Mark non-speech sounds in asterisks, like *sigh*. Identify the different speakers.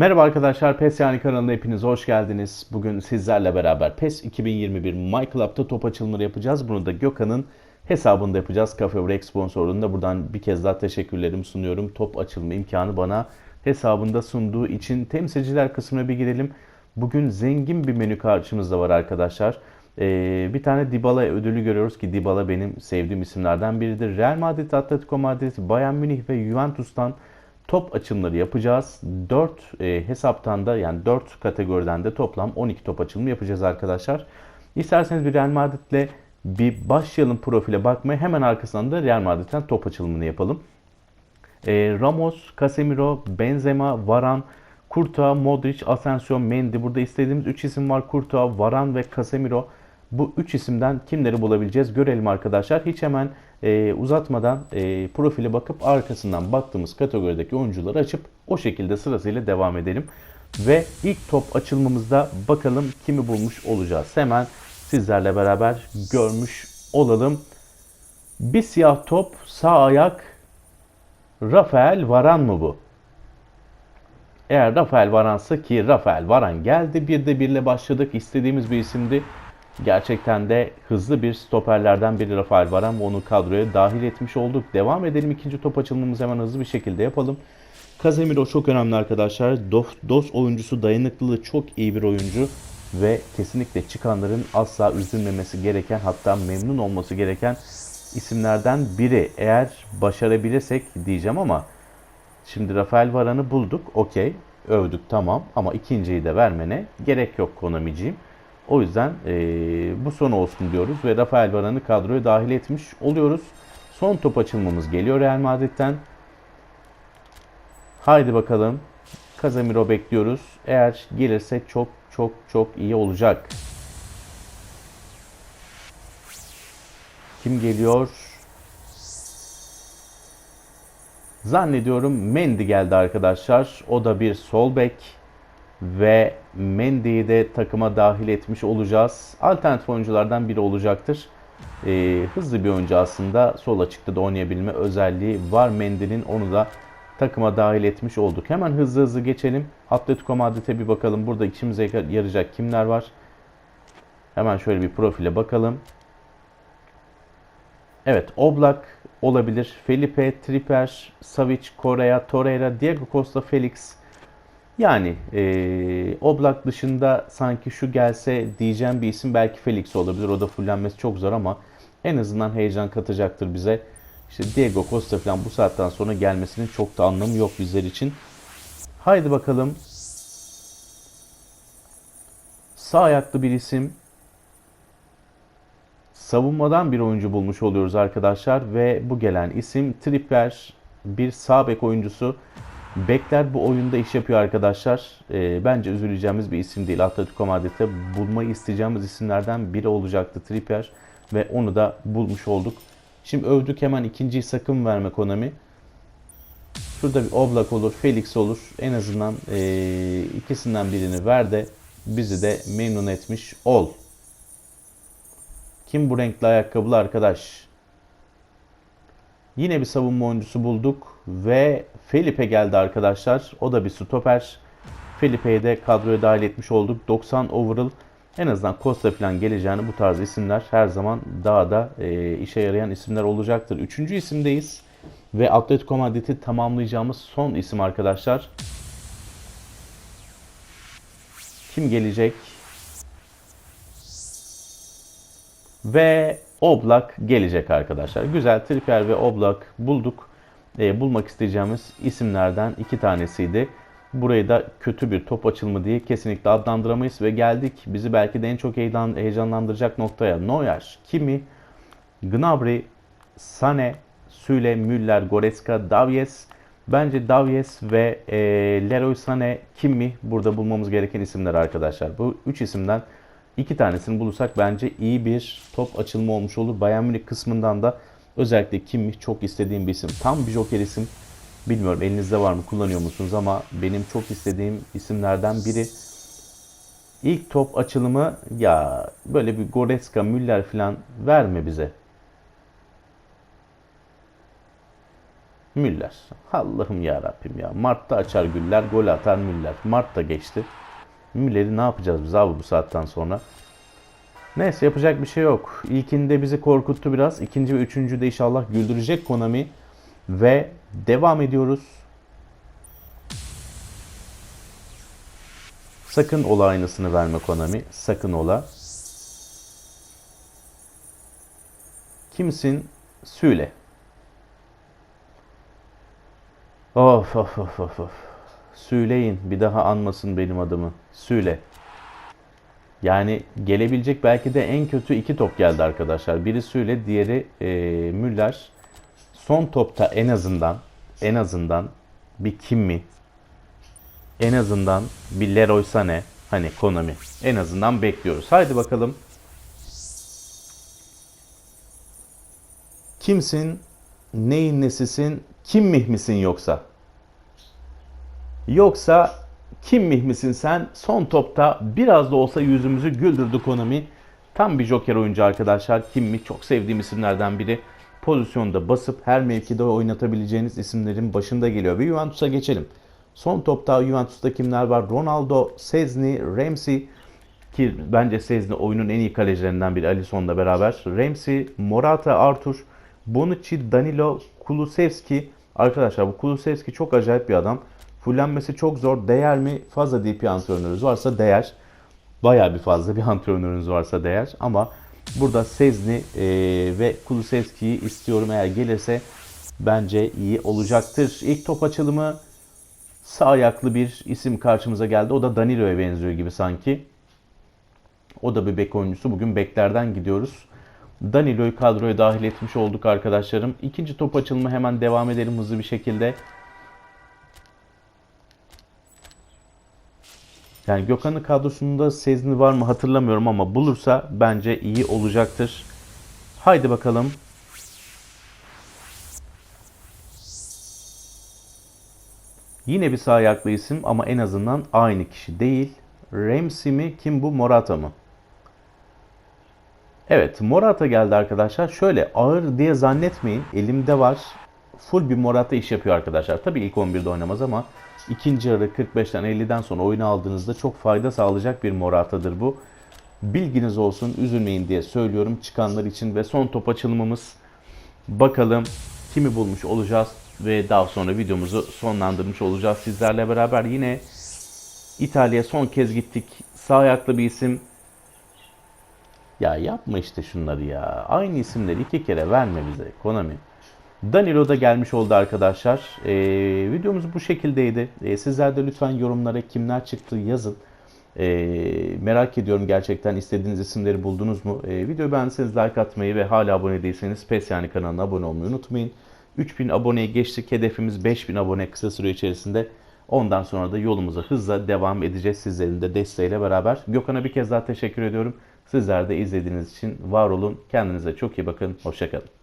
Speaker 1: Merhaba arkadaşlar, PES Yani kanalına hepiniz hoş geldiniz. Bugün sizlerle beraber PES 2021 My Club'da top açılımları yapacağız. Bunu da Gökhan'ın hesabında yapacağız. Cafe Break sponsorluğunda buradan bir kez daha teşekkürlerimi sunuyorum. Top açılma imkanı bana hesabında sunduğu için temsilciler kısmına bir girelim. Bugün zengin bir menü karşımızda var arkadaşlar. Ee, bir tane Dybala ödülü görüyoruz ki Dybala benim sevdiğim isimlerden biridir. Real Madrid, Atletico Madrid, Bayern Münih ve Juventus'tan top açılımları yapacağız. 4 e, hesaptan da yani 4 kategoriden de toplam 12 top açılımı yapacağız arkadaşlar. İsterseniz bir Real Madrid'le bir başlayalım profile bakmaya. Hemen arkasından da Real Madrid'den top açılımını yapalım. E, Ramos, Casemiro, Benzema, Varan, Kurta, Modric, Asensio, Mendy. Burada istediğimiz 3 isim var. Kurta, Varan ve Casemiro. Bu 3 isimden kimleri bulabileceğiz görelim arkadaşlar. Hiç hemen e, uzatmadan e, profile bakıp arkasından baktığımız kategorideki oyuncuları açıp o şekilde sırasıyla devam edelim. Ve ilk top açılmamızda bakalım kimi bulmuş olacağız. Hemen sizlerle beraber görmüş olalım. Bir siyah top sağ ayak Rafael Varan mı bu? Eğer Rafael Varan'sa ki Rafael Varan geldi. Bir de birle başladık. İstediğimiz bir isimdi. Gerçekten de hızlı bir stoperlerden biri Rafael Varane onu kadroya dahil etmiş olduk. Devam edelim ikinci top açılımımızı hemen hızlı bir şekilde yapalım. Casemiro çok önemli arkadaşlar. Dos, Dos oyuncusu dayanıklılığı çok iyi bir oyuncu ve kesinlikle çıkanların asla üzülmemesi gereken hatta memnun olması gereken isimlerden biri. Eğer başarabilirsek diyeceğim ama şimdi Rafael Varane'ı bulduk. Okey. Övdük tamam ama ikinciyi de vermene gerek yok Konamiciğim. O yüzden e, bu son olsun diyoruz ve Rafael Varane'ı kadroya dahil etmiş oluyoruz. Son top açılmamız geliyor Real Madrid'den. Haydi bakalım. Casemiro bekliyoruz. Eğer gelirse çok çok çok iyi olacak. Kim geliyor? Zannediyorum Mendy geldi arkadaşlar. O da bir sol bek ve Mendy'yi de takıma dahil etmiş olacağız. Alternatif oyunculardan biri olacaktır. E, hızlı bir oyuncu aslında. Sol açıkta da oynayabilme özelliği var Mendy'nin. Onu da takıma dahil etmiş olduk. Hemen hızlı hızlı geçelim. Atletico Madrid'e bir bakalım. Burada içimize yarayacak kimler var? Hemen şöyle bir profile bakalım. Evet, Oblak olabilir. Felipe, Tripper, Savic, Correa, Torreira, Diego Costa, Felix, yani e, Oblak dışında sanki şu gelse diyeceğim bir isim belki Felix olabilir. O da fullenmesi çok zor ama en azından heyecan katacaktır bize. İşte Diego Costa falan bu saatten sonra gelmesinin çok da anlamı yok bizler için. Haydi bakalım. Sağ ayaklı bir isim. Savunmadan bir oyuncu bulmuş oluyoruz arkadaşlar ve bu gelen isim Tripper bir sağ bek oyuncusu. Bekler bu oyunda iş yapıyor arkadaşlar. E, bence üzüleceğimiz bir isim değil. Atletico Madrid'de bulmayı isteyeceğimiz isimlerden biri olacaktı Trippier. Ve onu da bulmuş olduk. Şimdi övdük hemen ikinciyi sakın verme Konami. Şurada bir Oblak olur, Felix olur. En azından e, ikisinden birini ver de bizi de memnun etmiş ol. Kim bu renkli ayakkabılı arkadaş? Yine bir savunma oyuncusu bulduk ve Felipe geldi arkadaşlar. O da bir stoper. Felipe'yi de kadroya dahil etmiş olduk. 90 overall en azından Costa falan geleceğini bu tarz isimler her zaman daha da e, işe yarayan isimler olacaktır. Üçüncü isimdeyiz ve Atletico Madrid'i tamamlayacağımız son isim arkadaşlar. Kim gelecek? Ve Oblak gelecek arkadaşlar. Güzel Trippier ve Oblak bulduk. E, bulmak isteyeceğimiz isimlerden iki tanesiydi. Burayı da kötü bir top açılımı diye kesinlikle adlandıramayız ve geldik bizi belki de en çok heyecan, heyecanlandıracak noktaya. Neuer, Kimi, Gnabry, Sane, Süle, Müller, Goretzka, Davies. Bence Davies ve e, Leroy Sané, Kimi burada bulmamız gereken isimler arkadaşlar. Bu üç isimden iki tanesini bulursak bence iyi bir top açılma olmuş olur. Bayern Münih kısmından da özellikle Kimmich çok istediğim bir isim. Tam bir joker isim. Bilmiyorum elinizde var mı kullanıyor musunuz ama benim çok istediğim isimlerden biri. İlk top açılımı ya böyle bir Goretzka, Müller falan verme bize. Müller. Allah'ım ya Rabbim ya. Mart'ta açar güller, gol atar Müller. Mart da geçti. Müller'i ne yapacağız biz abi bu saatten sonra? Neyse yapacak bir şey yok. İlkinde bizi korkuttu biraz. İkinci ve üçüncü de inşallah güldürecek Konami. Ve devam ediyoruz. Sakın ola aynısını verme Konami. Sakın ola. Kimsin? Söyle. Of of of of of. Söyleyin bir daha anmasın benim adımı. Söyle. Yani gelebilecek belki de en kötü iki top geldi arkadaşlar. Biri Süle, diğeri e, Müller. Son topta en azından en azından bir Kimmi, en azından bir Leroy Sané, hani Konami. En azından bekliyoruz. Haydi bakalım. Kimsin? Neyin nesisin? Kim misin yoksa? Yoksa kim misin sen? Son topta biraz da olsa yüzümüzü güldürdü Konami. Tam bir joker oyuncu arkadaşlar. Kimmi çok sevdiğim isimlerden biri. Pozisyonda basıp her mevkide oynatabileceğiniz isimlerin başında geliyor. Ve Juventus'a geçelim. Son topta Juventus'ta kimler var? Ronaldo, Sezni, Ramsey ki bence Sezni oyunun en iyi kalecilerinden biri Alisson'la beraber. Ramsey, Morata, Arthur, Bonucci, Danilo, Kulusevski. Arkadaşlar bu Kulusevski çok acayip bir adam. Fullenmesi çok zor. Değer mi? Fazla DP antrenörünüz varsa değer. Bayağı bir fazla bir *laughs* antrenörünüz varsa değer. Ama burada Sezni e, ve Kulusevski'yi istiyorum. Eğer gelirse bence iyi olacaktır. İlk top açılımı sağ ayaklı bir isim karşımıza geldi. O da Danilo'ya benziyor gibi sanki. O da bir bek oyuncusu. Bugün beklerden gidiyoruz. Danilo'yu kadroya dahil etmiş olduk arkadaşlarım. İkinci top açılımı hemen devam edelim hızlı bir şekilde. Yani Gökhan'ın kadrosunda Sezni var mı hatırlamıyorum ama bulursa bence iyi olacaktır. Haydi bakalım. Yine bir sağ ayaklı isim ama en azından aynı kişi değil. Ramsey mi? Kim bu? Morata mı? Evet Morata geldi arkadaşlar. Şöyle ağır diye zannetmeyin. Elimde var. Full bir Morata iş yapıyor arkadaşlar. Tabii ilk 11'de oynamaz ama ikinci yarı 45'ten 50'den sonra oyunu aldığınızda çok fayda sağlayacak bir Morata'dır bu. Bilginiz olsun üzülmeyin diye söylüyorum çıkanlar için ve son top açılımımız. Bakalım kimi bulmuş olacağız ve daha sonra videomuzu sonlandırmış olacağız sizlerle beraber. Yine İtalya'ya son kez gittik. Sağ ayaklı bir isim. Ya yapma işte şunları ya. Aynı isimleri iki kere verme bize Konami. Danilo da gelmiş oldu arkadaşlar. Ee, videomuz bu şekildeydi. Ee, sizler de lütfen yorumlara kimler çıktı yazın. Ee, merak ediyorum gerçekten istediğiniz isimleri buldunuz mu? Ee, videoyu beğendiyseniz like atmayı ve hala abone değilseniz PES yani kanalına abone olmayı unutmayın. 3000 aboneye geçtik. Hedefimiz 5000 abone kısa süre içerisinde. Ondan sonra da yolumuza hızla devam edeceğiz sizlerin de desteğiyle beraber. Gökhan'a bir kez daha teşekkür ediyorum. Sizler de izlediğiniz için var olun. Kendinize çok iyi bakın. Hoşçakalın.